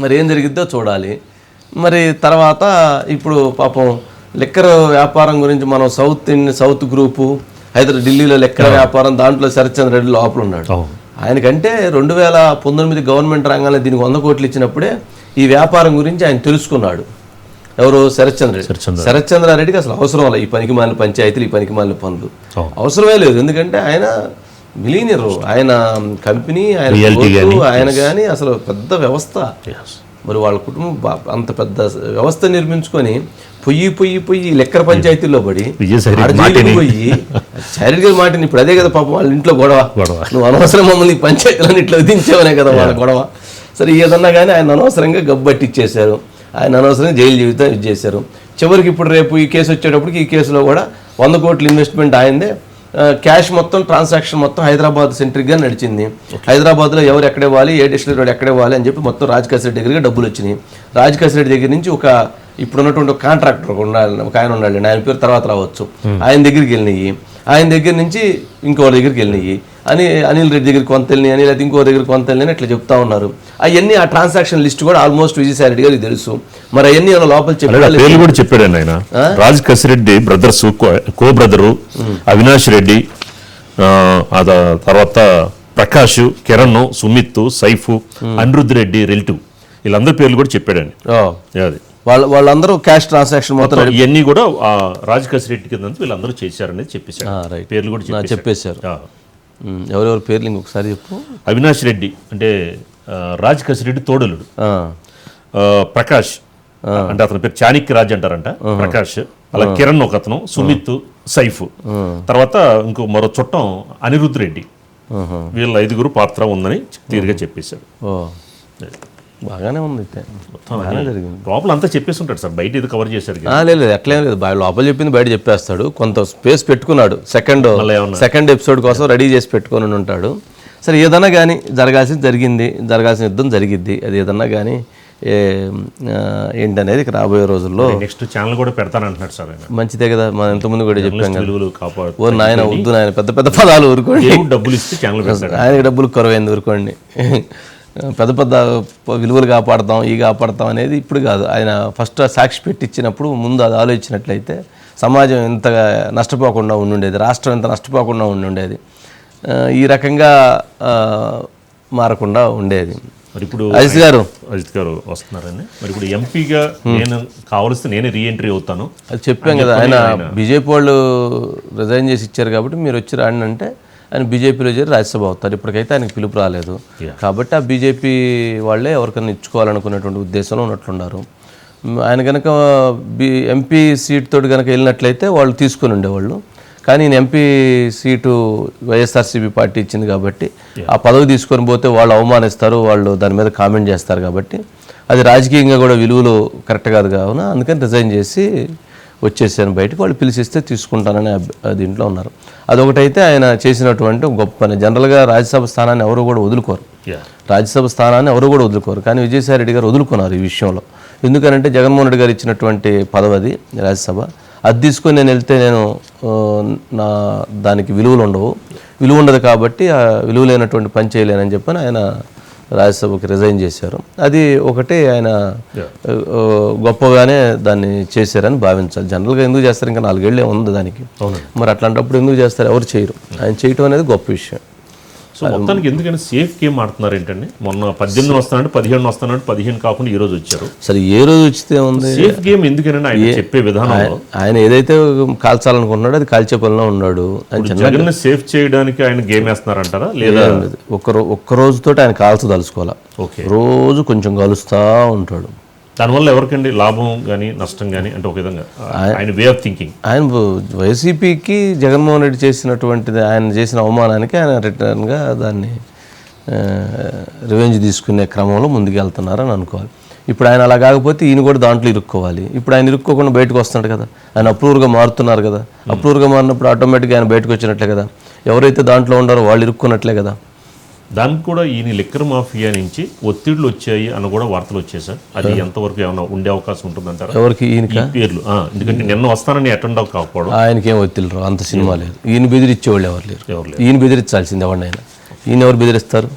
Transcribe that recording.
మరి ఏం జరిగిద్దో చూడాలి. మరి తర్వాత ఇప్పుడు పాపం లెక్కర వ్యాపారం గురించి మనం సౌత్ ఇండి సౌత్ గ్రూపు హైదరాబాద్ ఢిల్లీలో లెక్కర వ్యాపారం దాంట్లో శరత్చంద్ర రెడ్డి లోపల ఉన్నాడు. ఆయనకంటే రెండు వేల పంతొమ్మిది గవర్నమెంట్ రంగంలో దీనికి వంద కోట్లు ఇచ్చినప్పుడే ఈ వ్యాపారం గురించి ఆయన తెలుసుకున్నాడు. ఎవరు? శరత్చంద్ర రెడ్డి. శరత్చంద్ర. శరత్చంద్రారెడ్డికి అసలు అవసరం లేదు ఈ పనికి మాలిన పంచాయతీలు ఈ పనికి మాలిన పనులు. అవసరమే లేదు. ఎందుకంటే ఆయన మిలీనియర్. ఆయన కంపెనీ ఆయన ఆయన కానీ అసలు పెద్ద వ్యవస్థ. మరి వాళ్ళ కుటుంబం అంత పెద్ద వ్యవస్థ నిర్మించుకొని పొయ్యి పొయ్యి పొయ్యి లెక్కర పంచాయతీల్లో పడి. పోయి శారీరక మాటని. ఇప్పుడు అదే కదా పాపం వాళ్ళ ఇంట్లో గొడవ. నువ్వు అనవసరం మమ్మల్ని పంచాయతీలను ఇట్లా విధించావనే కదా వాళ్ళ గొడవ. సరే ఏదన్నా కానీ ఆయన అనవసరంగా గబ్బట్టిచ్చేశారు ఆయన అనవసరంగా జైలు జీవితం ఇది చేశారు. చివరికి ఇప్పుడు రేపు ఈ కేసు వచ్చేటప్పటికి ఈ కేసులో కూడా వంద కోట్ల ఇన్వెస్ట్మెంట్ ఆయిందే ఆ, క్యాష్ మొత్తం ట్రాన్సాక్షన్ మొత్తం హైదరాబాద్ సెంట్రిక్గా నడిచింది. హైదరాబాద్లో ఎవరు ఎక్కడ ఇవ్వాలి ఏ డిస్ట్రిక్ట్ వాడు ఎక్కడ ఇవ్వాలి అని చెప్పి మొత్తం రాజకాశ్ రెడ్డి దగ్గరికి డబ్బులు వచ్చినాయి. రాజకాశ్ రెడ్డి దగ్గర నుంచి ఒక ఇప్పుడు ఉన్నటువంటి ఒక కాంట్రాక్టర్ ఉండాలి ఒక ఆయన ఉండాలి ఆయన పేరు తర్వాత రావచ్చు. ఆయన దగ్గరికి వెళ్ళినాయి. ఆయన దగ్గర నుంచి ఇంకోరి దగ్గరికి వెళ్ళినాయి. అని అనిల్ రెడ్డి దగ్గరికి కొంత వెళ్ళినాయి అని లేకపోతే ఇంకో దగ్గరికి కొంత వెళ్ళినాయి అట్లా చెప్తా ఉన్నారు. అవన్నీ ఆ ట్రాన్సాక్షన్ లిస్ట్ కూడా ఆల్మోస్ట్ విజయసాయి రెడ్డి గారికి తెలుసు. మరి అవన్నీ ఏమైనా లోపల కూడా చెప్పాడు ఆయన. Raj Kasireddy brothers co brother Avinash Reddy తర్వాత ప్రకాష్ కిరణ్ సుమిత్ సైఫ్ అనిరుద్ధ్ రెడ్డి రిలేటివ్ వీళ్ళందరి పేర్లు కూడా చెప్పాడండి. అది. వాళ్ళ వాళ్ళందరూ క్యాష్ ట్రాన్సాక్షన్ మొత్తం ఇవన్నీ కూడా ఆ రాజ్ కసిరెడ్డి కింద వీళ్ళందరూ చేశారనేది రైట్. పేర్లు కూడా. చెప్పేశారు. ఎవరెవరి పేర్లు ఇంకొకసారి చెప్పు. అవినాష్ రెడ్డి అంటే రాజ్ కసిరెడ్డి తోడలుడు. ప్రకాష్ అంటే అతని పేరు చాణిక్య రాజ్ అంటారంట ప్రకాష్. అలా కిరణ్ ఒక అతను సుమిత్ సైఫ్. తర్వాత ఇంకో మరో చుట్టం అనిరుద్ధ్ రెడ్డి. వీళ్ళ ఐదుగురు పాత్ర ఉందని క్లియర్గా చెప్పేశారు ఓ. బాగానే ఉంది. అయితే బాగానే జరిగింది. లోపల అంతా చెప్పేసి ఉంటాడు సార్ బయట ఇది కవర్ చేశారు లేదు లేదు అట్లేం లేదు. లోపల చెప్పింది బయట చెప్పేస్తాడు. కొంత స్పేస్ పెట్టుకున్నాడు. సెకండ్? సెకండ్ ఎపిసోడ్ కోసం రెడీ చేసి పెట్టుకొని ఉంటాడు. సరే ఏదన్నా కానీ జరగాల్సింది జరిగింది. జరగాల్సిన యుద్ధం జరిగిద్ది. అది ఏదన్నా కానీ ఏంటనేది రాబోయే రోజుల్లో నెక్స్ట్ ఛానల్ కూడా పెడతానంటున్నాడు సార్ ఆయన. మంచిదే కదా. మనం ఇంతకుముందు కూడా చెప్పాం ఓ నాయన వద్దు నాయన పెద్ద పెద్ద పదాలు ఊరుకోండి. డబ్బులు ఇస్తే ఛానల్ ఆయనకి డబ్బులు కొరవైంది ఊరుకోండి. పెద్ద పెద్ద విలువలు కాపాడతాం ఈ కాపాడతాం అనేది ఇప్పుడు కాదు. ఆయన ఫస్ట్ సాక్షి పెట్టించినప్పుడు ముందు అది ఆలోచించినట్లయితే సమాజం ఇంతగా నష్టపోకుండా ఉండుండేది రాష్ట్రం ఇంత నష్టపోకుండా ఉండుండేది ఈ రకంగా మారకుండా ఉండేది. మరి ఇప్పుడు అజిత్ గారు. అజిత్ గారు వస్తున్నారని మరి ఇప్పుడు ఎంపీగా నేను కావలిస్తే నేనే రీఎంట్రీ అవుతాను. అది చెప్పాం కదా ఆయన బీజేపీ వాళ్ళు రిజైన్ చేసి ఇచ్చారు కాబట్టి మీరు వచ్చి రాండి అంటే ఆయన బీజేపీలో చేరి రాజ్యసభ అవుతారు. ఇప్పటికైతే ఆయనకి పిలుపు రాలేదు. కాబట్టి ఆ బీజేపీ వాళ్ళే ఎవరికైనా ఇచ్చుకోవాలనుకునేటువంటి ఉద్దేశంలో ఉన్నట్లున్నారు. ఆయన కనుక బి ఎంపీ సీట్ తోటి కనుక వెళ్ళినట్లయితే వాళ్ళు తీసుకొని ఉండేవాళ్ళు. కానీ ఈయన ఎంపీ సీటు వైఎస్ఆర్సీపీ పార్టీ ఇచ్చింది కాబట్టి ఆ పదవి తీసుకొని పోతే వాళ్ళు అవమానిస్తారు వాళ్ళు దాని మీద కామెంట్ చేస్తారు కాబట్టి. అది రాజకీయంగా కూడా విలువలు కరెక్ట్ కాదు కావున అందుకని రిజైన్ చేసి వచ్చేసాను బయటకు వాళ్ళు పిలిచిస్తే తీసుకుంటానని దీంట్లో ఉన్నారు. అదొకటైతే ఆయన చేసినటువంటి గొప్ప పని. జనరల్గా రాజ్యసభ స్థానాన్ని ఎవరు కూడా వదులుకోరు. రాజ్యసభ స్థానాన్ని ఎవరు కూడా వదులుకోరు. కానీ విజయసాయి రెడ్డి గారు వదులుకున్నారు ఈ విషయంలో. ఎందుకనంటే జగన్మోహన్ రెడ్డి గారు ఇచ్చినటువంటి పదవి అది రాజ్యసభ. అది తీసుకొని నేను వెళ్తే నేను నా దానికి విలువలు ఉండవు. విలువ ఉండదు కాబట్టి ఆ విలువ లేనటువంటి పని చేయలేనని చెప్పని ఆయన రాజ్యసభకి రిజైన్ చేశారు. అది ఒకటి ఆయన గొప్పగానే దాన్ని చేశారని భావించాలి. జనరల్గా ఎందుకు చేస్తారు? ఇంకా నాలుగేళ్ళే ఉంది దానికి. మరి అట్లాంటప్పుడు ఎందుకు చేస్తారు? ఎవరు చేయరు. ఆయన చేయటం అనేది గొప్ప విషయం. సో మొత్తానికి ఎందుకని సేఫ్ గేమ్ ఆడుతున్నారు ఏంటండి? మొన్న పద్దెనిమిది వస్తానంటే పదిహేను వస్తానంటే పదిహేను కాకుండా ఈ రోజు వచ్చారు. సరే ఏ రోజు వచ్చితే ఉంది సేఫ్ గేమ్ ఎందుకని ఆయన చెప్పే విధానంలో? ఆయన ఏదైతే కాల్చాలనుకుంటున్నాడో అది కాల్చే పనిలో ఉన్నాడు జగన్ సేఫ్ చేయడానికి ఆయన గేమ్ వేస్తున్నారంటారా? లేదా ఒక్క ఒక్క రోజుతో ఆయన కాల్చదలుచుకోవాలి. ఓకే. రోజు కొంచెం కలుస్తూ ఉంటాడు. దానివల్ల ఎవరికండి లాభం కానీ నష్టం కానీ అంటే ఒక విధంగా ఆయన వే ఆఫ్ థింకింగ్ ఆయన వైసీపీకి జగన్మోహన్ రెడ్డి చేసినటువంటిది ఆయన చేసిన అవమానానికి ఆయన రిటర్న్గా దాన్ని రివెంజ్ తీసుకునే క్రమంలో ముందుకు వెళ్తున్నారని అనుకోవాలి. ఇప్పుడు ఆయన అలా కాకపోతే ఈయన కూడా దాంట్లో ఇరుక్కోవాలి. ఇప్పుడు ఆయన ఇరుక్కోకుండా బయటకు వస్తున్నాడు కదా. ఆయన అప్రూవర్గా మారుతున్నారు కదా. అప్రూవర్గా మారినప్పుడు ఆటోమేటిక్గా ఆయన బయటకు వచ్చినట్లే కదా. ఎవరైతే దాంట్లో ఉండారో వాళ్ళు ఇరుక్కున్నట్లే కదా. దానికి కూడా ఈయన లిక్కర్ మాఫియా నుంచి ఒత్తిళ్ళు వచ్చాయి అని కూడా వార్తలు వచ్చాయి సార్. అది ఎంతవరకు ఏమైనా ఉండే అవకాశం ఉంటుందంటారా? ఎవరికి? ఈయనక? ఈ పేర్లు. ఎందుకంటే నిన్న వస్తానని అటెండ్ అవ్వ కాకపోవడం. ఆయనకేం ఒత్తిళ్ళు రావు. అంత సినిమా లేదు. ఈయన బెదిరించేవాళ్ళు ఎవరు లేరు. ఎవరు ఈయన బెదిరించాల్సింది ఎవరినైనా. ఈయన ఎవరు బెదిరిస్తారు?